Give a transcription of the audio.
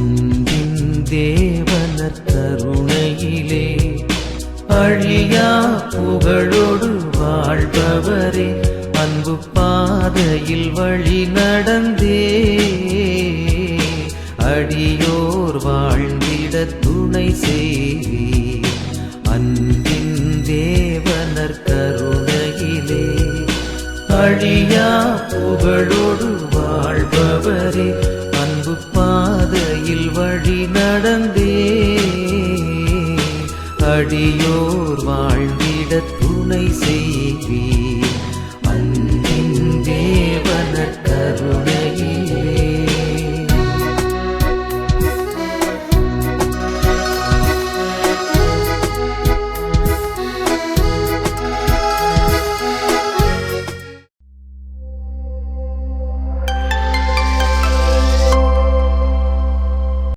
அன்பின் தேவனர் கருணையிலே அழியா புகழோடு வாழ்பவரே அன்பு பாதையில் வழி நடந்தே. அடியோர் வாழ்ந்திட துணை செய்வி அன்பின் தேவனர் கருணையிலே அழியா புகழோடு வாழ்பவரே நடந்தே அடியோர் வாழ்ந்திட துணை செய்வி